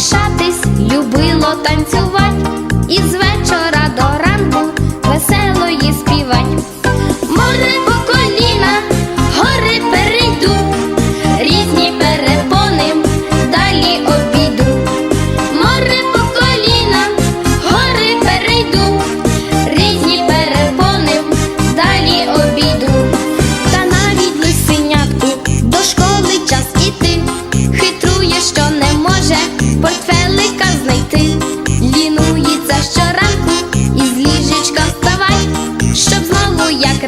грішатись, любило танцювать, і з вечора до ранку веселої співать. Море що не може портфелика знайти, лінується щоранку і з ліжечка вставай, щоб знову як